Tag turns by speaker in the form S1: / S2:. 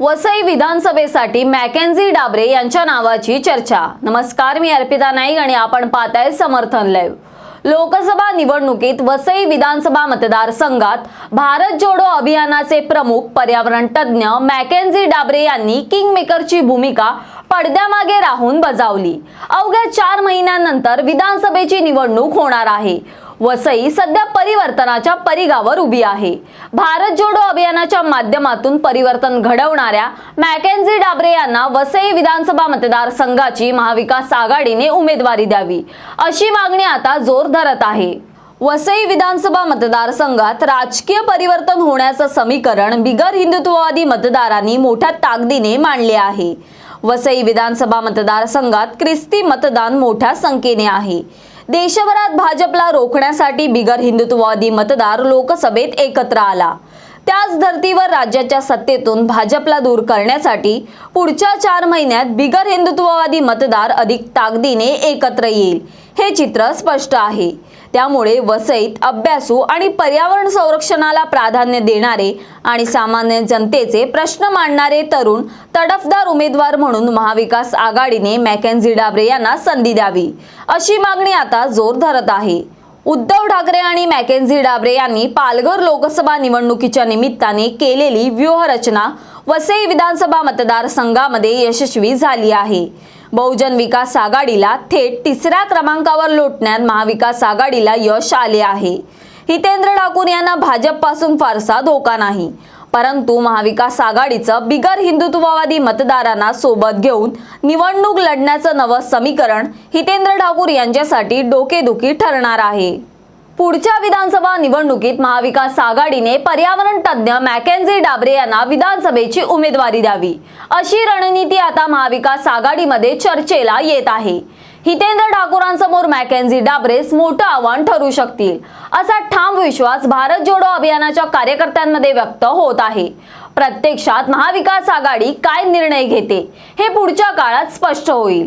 S1: वसई विधानसभेसाठी मॅकेन्झी डाबरे यांच्या नावाची चर्चा. नमस्कार मी अर्पिता नाईक आणि आपण पाहताय समर्थन लाईव्ह. लोकसभा निवडणुकीत वसई विधानसभा मतदारसंघात भारत जोडो अभियानाचे प्रमुख पर्यावरण तज्ज्ञ मॅकेन्झी डाबरे यांनी किंगमेकरची भूमिका पडद्यामागे राहून बजावली. अवघ्या चार महिन्यानंतर विधानसभेची निवडणूक होणार आहे. वसई सध्या परिवर्तनाच्या परिगावर उभी आहे. भारत जोडो अभियानाच्या माध्यमातून परिवर्तन घडवणाऱ्या मॅकेन्झी डाबरे यांना वसई विधानसभा मतदारसंघाची महाविकास आघाडीने उमेदवारी द्यावी. अशी मागणी आता जोर धरत आहे. वसई विधानसभा मतदारसंघात राजकीय परिवर्तन होण्याचं समीकरण बिगर हिंदुत्ववादी मतदारांनी मोठ्या ताकदीने मांडले आहे. वसई विधानसभा मतदारसंघात ख्रिस्ती मतदान मोठ्या संख्येने आहे. देशभरात भाजपला रोखण्यासाठी बिगर हिंदुत्ववादी मतदार लोकसभेत एकत्र आला. त्याच धर्तीवर राज्याच्या सत्तेतून भाजपला दूर करण्यासाठी पुढच्या चार महिन्यात बिगर हिंदुत्ववादी मतदार अधिक ताकदीने एकत्र येईल. हे चित्र स्पष्ट आहे. त्यामुळे वसईत अभ्यासू आणि पर्यावरण संरक्षणाला प्राधान्य देणारे आणि सामान्य जनतेचे प्रश्न मांडणारे तरुण तडफदार उमेदवार म्हणून महाविकास आघाडीने मॅकेन्झी डाबरे यांना संधी द्यावी. अशी मागणी आता जोर धरत आहे. उद्धव ठाकरे आणि मॅकेन्झी डाबरे यांनी पालघर लोकसभा निवडणुकीच्या निमित्ताने केलेली व्यूहरचना वसई विधानसभा मतदारसंघामध्ये यशस्वी झाली आहे. बहुजन विकास आघाडीला थेट तिसऱ्या क्रमांकावर लोटण्यात महाविकास आघाडीला यश आले आहे. हितेंद्र ठाकूर यांना भाजपपासून फारसा धोका नाही. परंतु महाविकास आघाडीचं बिगर हिंदुत्ववादी मतदारांना सोबत घेऊन निवडणूक लढण्याचं नवं समीकरण हितेंद्र ठाकूर यांच्यासाठी डोकेदुखी ठरणार आहे. पुढच्या विधानसभा निवडणुकीत महाविकास आघाडीने पर्यावरण तज्ज्ञ मॅकेन्झी डाबरे यांना विधानसभेची उमेदवारी द्यावी. अशी रणनीती आता महाविकास आघाडीमध्ये चर्चेला येत आहे. हितेंद्र ठाकूरांसमोर मॅकेन्झी डाबरेस मोठं आव्हान ठरू शकतील असा ठाम विश्वास भारत जोडो अभियानाच्या कार्यकर्त्यांमध्ये व्यक्त होत आहे. प्रत्यक्षात महाविकास आघाडी काय निर्णय घेते हे पुढच्या काळात स्पष्ट होईल.